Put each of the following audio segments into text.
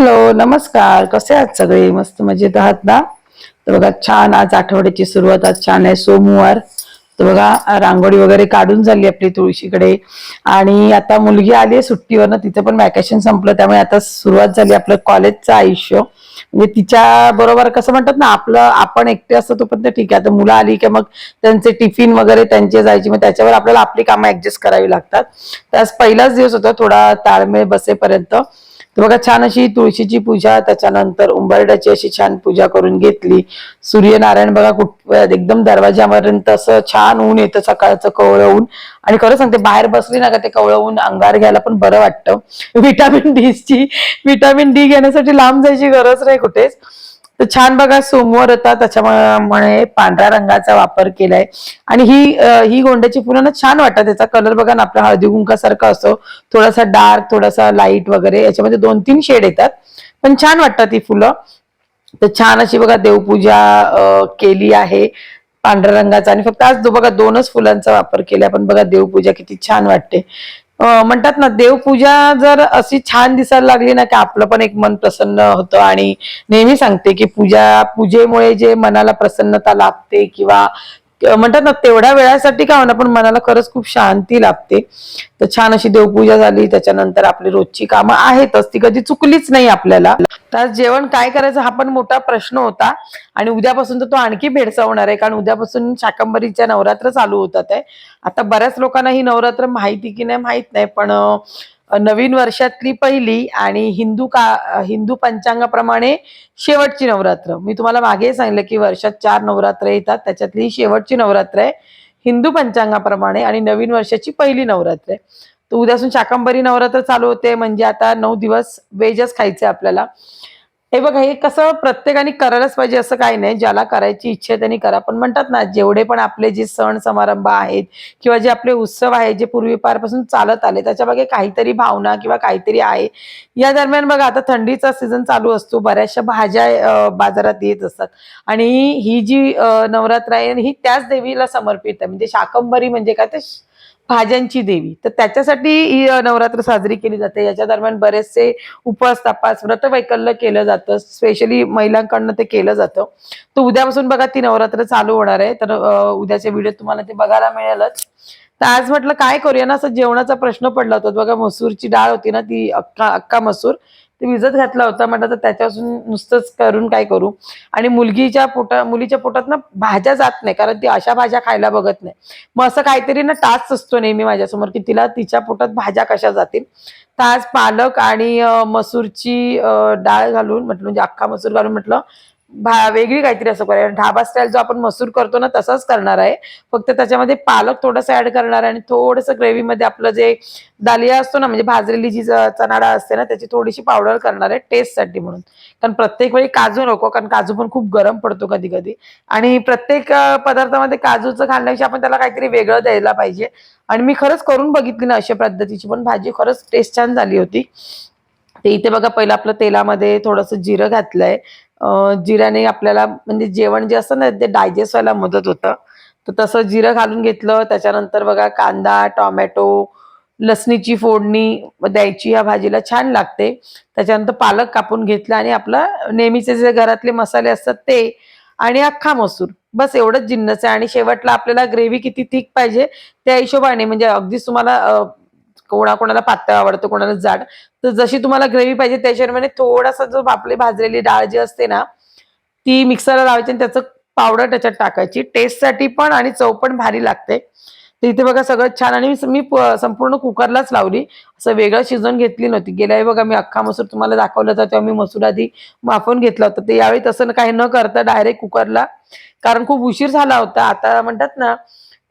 Hello नमस्कार. कसे आहात सगळे? मस्त मजेत आहात ना? तर बघा छान आज आठवड्याची सुरुवात आज छान आहे सोमवार. तर बघा रांगोळी वगैरे काढून झाली आपली तुळशीकडे. आणि आता मुलगी आली आहे सुट्टीवरनं तिचं पण वॅकेशन संपलं त्यामुळे आता सुरुवात झाली आपलं कॉलेजचं आयुष्य. म्हणजे तिच्या बरोबर कसं म्हणतात ना आपलं आपण एकटे असतो तो पण ठीक आहे. आता मुलं आली की मग त्यांचे टिफिन वगैरे त्यांचे जायची मग त्याच्यावर आपल्याला आपली कामं ऍडजस्ट करावी लागतात. तर आज पहिलाच दिवस होता थोडा ताळमेळ बसेपर्यंत. तर बघा छान अशी तुळशीची पूजा त्याच्यानंतर उंबरड्याची अशी छान पूजा करून घेतली. सूर्यनारायण बघा कुठ एकदम दरवाजापर्यंत असं छान ऊन येतं सकाळचं कवळं ऊन आणि खरं सांगते बाहेर बसली ना का ते कवळं ऊन अंगार घ्यायला पण बरं वाटतं. व्हिटॅमिन डी ची व्हिटॅमिन डी घेण्यासाठी लांब जायची गरज नाही कुठेच. तर छान बघा सोमवार होता त्याच्यामुळे पांढऱ्या रंगाचा वापर केलाय. आणि ही ही गोंड्याची फुलं ना छान वाटतात त्याचा कलर बघा ना आपला हळदी गुंकासारखा असतो. थोडासा डार्क थोडासा लाइट वगैरे याच्यामध्ये दोन तीन शेड येतात. पण छान वाटतात ही फुलं. तर छान अशी बघा देवपूजा केली आहे पांढऱ्या रंगाचा. आणि फक्त आज बघा दोनच फुलांचा वापर केला आपण बघा देवपूजा किती छान वाटते. म्हणतात ना देवपूजा जर अशी छान दिसायला लागली ना की आपलं पण एक मन प्रसन्न होतं आणि नेहमी सांगते की पूजा पूजेमुळे जे मनाला प्रसन्नता लाभते किंवा म्हणतात ना तेवढ्या वेळासाठी का होणार पण मनाला खरंच खूप शांती लाभते. तर छान अशी देवपूजा झाली त्याच्यानंतर आपली रोजची कामं आहेतच ती कधी चुकलीच नाही आपल्याला. तर जेवण काय करायचं हा पण मोठा प्रश्न होता. आणि उद्यापासून तर तो आणखी भेडसावणार आहे कारण उद्यापासून शाकंबरीच्या नवरात्र चालू होतात आहे. आता बऱ्याच लोकांना ही नवरात्र माहिती की नाही माहीत नाही पण नवीन वर्षातली पहिली आणि हिंदू का हिंदू पंचांगाप्रमाणे शेवटची नवरात्र. मी तुम्हाला मागे सांगितलं की वर्षात चार नवरात्र येतात त्याच्यातली ही शेवटची नवरात्र आहे हिंदू पंचांगाप्रमाणे आणि नवीन वर्षाची पहिली नवरात्र आहे. तर उद्यापासून शाकंबरी नवरात्र चालू होते म्हणजे आता नऊ दिवस वेजच खायचे आपल्याला. हे बघा हे कसं प्रत्येकाने करायलाच पाहिजे असं काही नाही. ज्याला करायची इच्छा आहे त्यांनी करा. पण म्हणतात ना जेवढे पण आपले जे सण समारंभ आहेत किंवा जे आपले उत्सव आहेत जे पूर्वीपारपासून चालत आले त्याच्यामागे काहीतरी भावना किंवा काहीतरी आहे. या दरम्यान बघा आता थंडीचा सीझन चालू असतो. बऱ्याचशा भाज्या बाजारात येत असतात. आणि ही जी नवरात्र आहे ही त्याच देवीला समर्पित आहे. म्हणजे शाकंबरी म्हणजे काय? ते भाज्यांची देवी. तर त्याच्यासाठी ही नवरात्र साजरी केली जाते. याच्या दरम्यान बरेचसे उपवास तपास व्रतवैकल्य केलं जातं. स्पेशली महिलांकडनं ते केलं जातं. तर उद्यापासून बघा ती नवरात्र चालू होणार आहे. तर उद्याच्या व्हिडिओ तुम्हाला ते बघायला मिळेलच. तर आज म्हटलं काय करूया ना? असं जेवणाचा प्रश्न पडला होता. बघा मसूरची डाळ होती ना ती अक्का अक्का मसूर. ते विजत घातला होता. म्हटलं तर त्याच्यापासून नुसतंच करून काय करू? आणि मुलगीच्या पोटा मुलीच्या पोटात ना भाज्या जात नाही. कारण ती अशा भाज्या खायला बघत नाही. मग असं काहीतरी ना टास्क असतो नेहमी माझ्यासमोर की तिला तिच्या पोटात भाज्या कशा जातील? तर आज पालक आणि मसूरची डाळ घालून म्हटलं म्हणजे अख्खा मसूर घालून म्हटलं भा वेगळी काहीतरी असं करूया. ढाबा स्टाईल जो आपण मसूर करतो ना तसाच करणार आहे. फक्त त्याच्यामध्ये पालक थोडंसं ऍड करणार आहे आणि थोडंसं ग्रेव्हीमध्ये आपलं जे दालिया असतो ना म्हणजे भाजलेली जी चणाडा असते ना त्याची थोडीशी पावडर करणार आहे टेस्टसाठी म्हणून. कारण प्रत्येक वेळी काजू नको कारण काजू पण खूप गरम पडतो कधी कधी आणि प्रत्येक पदार्थामध्ये काजूचं घालण्यापेक्षा आपण त्याला काहीतरी वेगळं द्यायला पाहिजे. आणि मी खरंच करून बघितली ना अशा पद्धतीची पण भाजी खरंच टेस्ट छान झाली होती. ते इथे बघा पहिलं आपलं तेलामध्ये थोडंसं जिरं घातलंय. जिऱ्याने आपल्याला म्हणजे जेवण जे असतं ना ते डायजेस्ट व्हायला मदत होतं. तर तसं जिरं घालून घेतलं त्याच्यानंतर बघा कांदा टोमॅटो लसणीची फोडणी द्यायची या भाजीला छान लागते. त्याच्यानंतर पालक कापून घेतला आणि आपलं नेहमीचे जे घरातले मसाले असतात ते आणि अख्खा मसूर. बस एवढंच जिन्नस आहे आणि शेवटला आपल्याला ग्रेव्ही किती थिक पाहिजे त्या हिशोबाने म्हणजे अगदीच तुम्हाला कोणा कोणाला पातळ आवडतं कोणाला जाड. तर जशी तुम्हाला ग्रेव्ही पाहिजे त्याच्यामध्ये म्हणजे थोडासा जो आपली भाजलेली डाळ जी असते ना ती मिक्सरला लावायची आणि त्याचं पावडर त्याच्यात टाकायची. टेस्टसाठी पण आणि चव पण भारी लागते. तर इथे बघा सगळं छान आणि मी- संपूर्ण कुकरलाच लावली. असं वेगळं शिजवून घेतली नव्हती. गेल्या बघा मी अख्खा मसूर तुम्हाला दाखवलं होतं तेव्हा मी मसूर आधी माफून घेतला होता. ते यावेळी तसं काही न करता डायरेक्ट कुकरला कारण खूप उशीर झाला होता. आता म्हणतात ना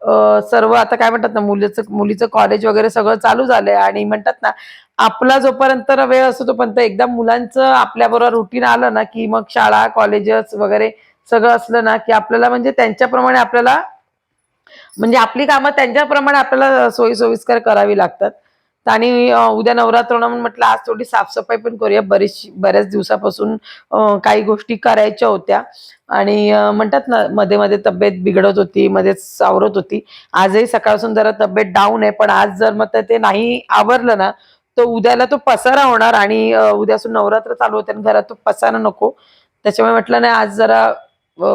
सर्व आता काय म्हणतात ना मुलीचं मुलीचं कॉलेज वगैरे सगळं चालू झालंय आणि म्हणतात ना आपला जोपर्यंत वेळ असतो तोपर्यंत एकदा मुलांचं आपल्याबरोबर रुटीन आलं ना की मग शाळा कॉलेजेस वगैरे सगळं असलं ना की आपल्याला म्हणजे त्यांच्याप्रमाणे आपल्याला म्हणजे आपली कामं त्यांच्याप्रमाणे आपल्याला सोयी सोयीस्कर करावी लागतात. तर आणि उद्या नवरात्र म्हणून म्हटलं आज थोडी साफसफाई पण करूया. बरीचशी बऱ्याच दिवसापासून काही गोष्टी करायच्या होत्या. आणि म्हणतात ना मध्ये मध्ये तब्येत बिघडत होती मध्येच सावरत होती. आजही सकाळपासून जरा तब्येत डाऊन आहे पण आज जर मग ते नाही आवरलं ना तर उद्याला तो पसारा होणार आणि अं, उद्यासून नवरात्र चालू होते आणि घरात तो पसारा नको. त्याच्यामुळे म्हटलं नाही आज जरा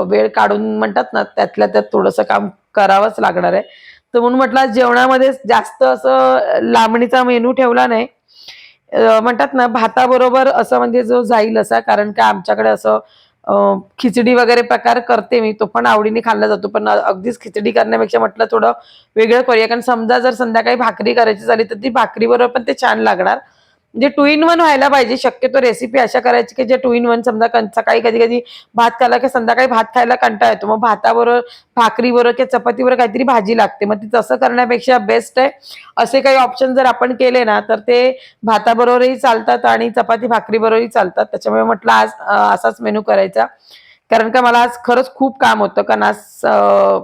वेळ काढून म्हणतात ना त्यातल्या त्यात थोडंसं काम करावंच लागणार आहे. तर म्हणून म्हटलं जेवणामध्ये जास्त असं लांबणीचा मेनू ठेवला नाही. म्हणतात ना भाताबरोबर असं म्हणजे जो जाईल असा कारण का आमच्याकडे असं खिचडी वगैरे प्रकार करते मी तो पण आवडीने खाल्ला जातो. पण अगदीच खिचडी करण्यापेक्षा म्हटलं थोडं वेगळं करूया. कारण समजा जर संध्याकाळी भाकरी करायची झाली तर ती भाकरीबरोबर पण ते छान लागणार. म्हणजे टू इन वन व्हायला पाहिजे. शक्यतो रेसिपी अशा करायची की जे टू इन वन समजा सकाळी कधी कधी भात खायला की संध्याकाळी भात खायला कंटाळा येतो. मग भाताबरोबर भाकरीबरोबर किंवा चपातीबरोबर काहीतरी भाजी लागते. मग ती तसं करण्यापेक्षा बेस्ट आहे. असे काही ऑप्शन जर आपण केले ना तर ते भाताबरोबरही चालतात आणि चपाती भाकरीबरोबरही चालतात. त्याच्यामुळे म्हटलं आज असाच मेनू करायचा. कारण का मला आज खरंच खूप काम होतं. कारण आज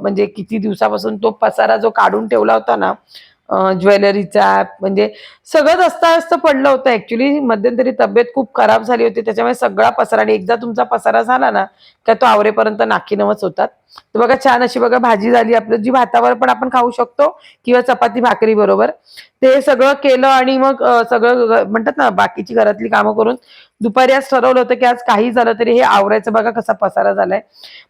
म्हणजे किती दिवसापासून तो पसारा जो काढून ठेवला होता ना ज्वेलरीचा ज्वेलरीचा म्हणजे सगळंच अस्ताव्यस्त पडलं होतं. ऍक्च्युली मध्यंतरी तब्येत खूप खराब झाली होती. त्याच्यामुळे सगळा पसारा आणि एकदा तुमचा पसारा झाला ना का तो आवरेपर्यंत नाकीनवच होतात. तर बघा छान अशी बघा भाजी झाली. आपलं जी भातावर पण आपण खाऊ शकतो किंवा चपाती भाकरी बरोबर. ते सगळं केलं आणि मग सगळं म्हणतात ना बाकीची घरातली कामं करून दुपारी आज ठरवलं होतं की आज काही झालं तरी हे आवरायचं बघा कसा पसारा झालाय.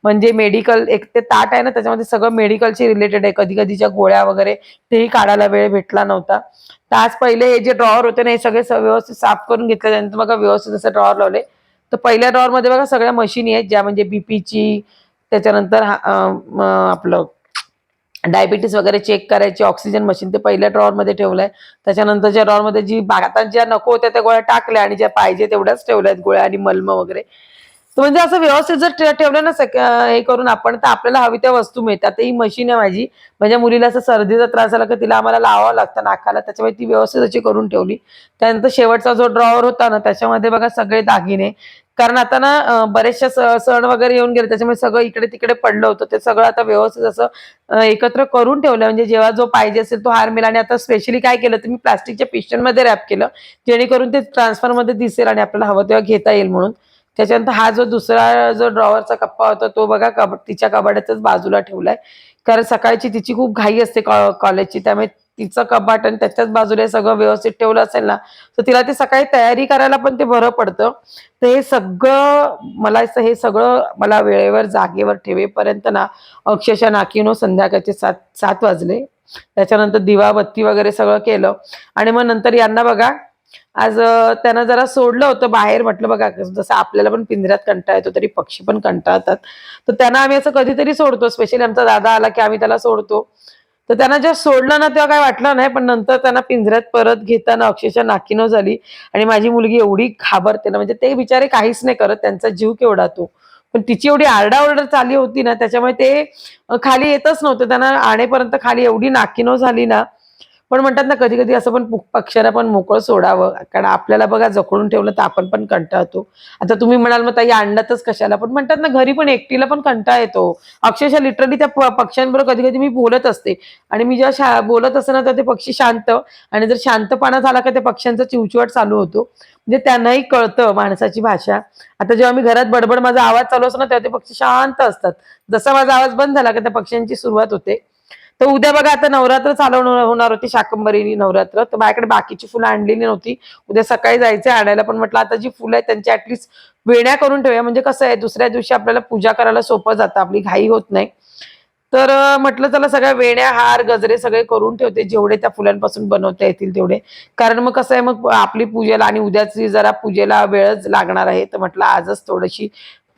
म्हणजे मेडिकल एक ते ताट आहे ना त्याच्यामध्ये सगळं मेडिकलशी रिलेटेड आहे. कधी कधीच्या गोळ्या वगैरे तेही काढायला वेळ भेटला नव्हता. तर आज पहिले हे जे ड्रॉवर होते ना हे सगळे व्यवस्थित साफ करून घेतले. त्यानंतर बघा व्यवस्थित असं ड्रॉवर लावले. तर पहिल्या ड्रॉवर मध्ये बघा सगळ्या मशीनी आहेत ज्या म्हणजे बीपीची त्याच्यानंतर आपलं डायबिटीस वगैरे चेक करायची ऑक्सिजन मशीन ते पहिल्या ड्रॉवर मध्ये ठेवलंय. त्याच्यानंतरच्या ड्रॉवर मध्ये जी आता ज्या नको होत्या त्या गोळ्या टाकल्या आणि ज्या पाहिजे तेवढ्याच ठेवल्यात गोळ्या आणि मलम वगैरे. तर म्हणजे असं व्यवस्थित जर ठेवलं ना सक- हे करून आपण तर आपल्याला हवी त्या वस्तू मिळतात. ही मशीन आहे माझी. माझ्या मुलीला असं सर्दीचा त्रास झाला की तिला आम्हाला लावावं लागतं नाकाला. त्याच्यामुळे ती व्यवस्थित अशी करून ठेवली. त्यानंतर शेवटचा जो ड्रॉवर होता ना त्याच्यामध्ये बघा सगळे दागिने. कारण आता ना बरेचशा स- सण वगैरे येऊन गेले त्याच्यामुळे सगळं इकडे तिकडे पडलं होतं. ते सगळं आता व्यवस्थित असं एकत्र करून ठेवलं. म्हणजे जेव्हा जो पाहिजे असेल तो हार मिळेल. आणि आता स्पेशली काय केलं तर मी प्लास्टिकच्या पिस्टनमध्ये रॅप केलं. जेणेकरून ते ट्रान्सफरमध्ये दिसेल आणि आपल्याला हवं तेव्हा घेता येईल म्हणून. त्याच्यानंतर हा जो दुसरा जो ड्रॉवरचा कप्पा होता तो बघा कब तिच्या कबाडाच्याच बाजूला ठेवलाय. कारण सकाळची तिची खूप घाई असते कॉ- कॉलेजची त्यामुळे तिचं कबाट आणि त्याच्याच बाजूला हे सगळं व्यवस्थित ठेवलं असेल ना तर तिला ते सकाळी तयारी करायला पण ते बरं पडतं. तर हे सगळं मला असं हे सगळं मला वेळेवर जागेवर ठेवेपर्यंत ना अक्षरशः नाकीनो संध्याकाळचे सात सात वाजले. त्याच्यानंतर दिवा बत्ती वगैरे सगळं केलं. आणि मग नंतर यांना बघा आज त्यानं त्यांना जरा सोडलं होतं बाहेर म्हटलं बघा जसं आपल्याला पण पिंजऱ्यात कंटाळ येतो तरी पक्षी पण कंटाळतात. तर त्यांना आम्ही असं कधीतरी सोडतो स्पेशली आमचा दादा आला की आम्ही त्याला सोडतो. तर त्यांना जेव्हा सोडलं ना तेव्हा काय वाटलं नाही पण नंतर त्यांना पिंजऱ्यात परत घेताना अक्षरशः नाकीनो झाली. आणि माझी मुलगी एवढी घाबरते ना म्हणजे ते बिचारे काहीच नाही करत त्यांचा जीव केवढा तो. पण तिची एवढी आरडाओरडा चाली होती ना त्याच्यामुळे ते खाली येतच नव्हतं. त्यांना आणेपर्यंत खाली एवढी नाकीनो झाली ना पण म्हणतात ना कधी कधी असं पण पक्ष्याला पण मोकळं सोडावं. कारण आपल्याला बघा जखडून ठेवलं तर आपण पण कंटाळतो. आता तुम्ही म्हणाल मग ताई अंडातच कशाला? पण म्हणतात ना घरी पण एकटीला पण कंटाळा येतो. अक्षरशः लिटरली त्या प- पक्ष्यांबरोबर कधी कधी मी बोलत असते. आणि मी जेव्हा शा- बोलत असते ना तर ते पक्षी शांत. आणि जर शांतपणा झाला का त्या पक्ष्यांचा चिवचिवाट चालू होतो. म्हणजे त्यांनाही कळतं माणसाची भाषा. आता जेव्हा मी घरात बडबड माझा आवाज चालू असतो ना तेव्हा ते पक्षी शांत असतात. जसा माझा आवाज बंद झाला का त्या पक्ष्यांची सुरुवात होते. तर उद्या बघा आता नवरात्र चालवणार होणार होती शाकंबरी नवरात्र. तर माझ्याकडे बाकीची फुलं आणलेली नव्हती. उद्या सकाळी जायचं आणायला पण म्हटलं आता जी फुलं आहेत त्यांची ऍटलिस्ट वेण्या करून ठेवूया. म्हणजे कसं आहे दुसऱ्या दिवशी आपल्याला पूजा करायला सोपं जातं. आपली घाई होत नाही. तर म्हटलं चला सगळ्या वेण्या हार गजरे सगळे करून ठेवते. जेवढे त्या फुलांपासून बनवता येतील तेवढे. कारण मग कसं आहे मग आपली पूजेला आणि उद्याची जरा पूजेला वेळच लागणार आहे. तर म्हटलं आजच थोडीशी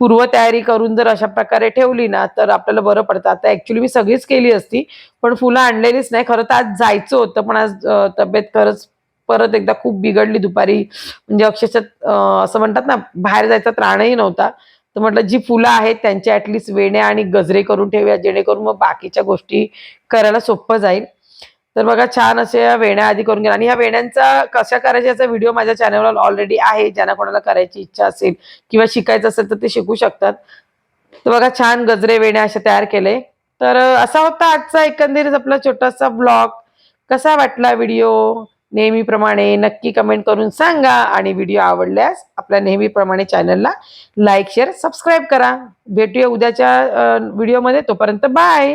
पूर्वतयारी करून जर अशा प्रकारे ठेवली ना तर आपल्याला बरं पडतं. आता ऍक्च्युली मी सगळीच केली असती पण फुलं आणलेलीच नाही. खरं तर आज जायचं होतं पण आज तब्येत खरंच परत एकदा खूप बिघडली दुपारी. म्हणजे अक्षरशः असं म्हणतात ना बाहेर जायचा त्राणही नव्हता. तर म्हटलं जी फुलं आहेत त्यांच्या ऍटलिस्ट वेण्या आणि गजरे करून ठेवूया जेणेकरून मग बाकीच्या गोष्टी करायला सोपं जाईल. तर बघा छान असे या वेण्या आधी करून घ्या आणि ह्या वेण्यांचा कशा करायच्या याचा व्हिडिओ माझ्या चॅनलवर ऑलरेडी आहे. ज्यांना कोणाला करायची इच्छा असेल किंवा शिकायचं असेल तर ते शिकू शकतात. तर बघा छान गजरे वेण्या अशा तयार केले. तर असा होता आजचा एकंदरीत आपला छोटासा ब्लॉग कसा वाटला व्हिडिओ नेहमीप्रमाणे नक्की कमेंट करून सांगा. आणि व्हिडिओ आवडल्यास आपल्या नेहमीप्रमाणे चॅनलला लाईक शेअर सबस्क्राईब करा. भेटूया उद्याच्या व्हिडिओमध्ये तोपर्यंत बाय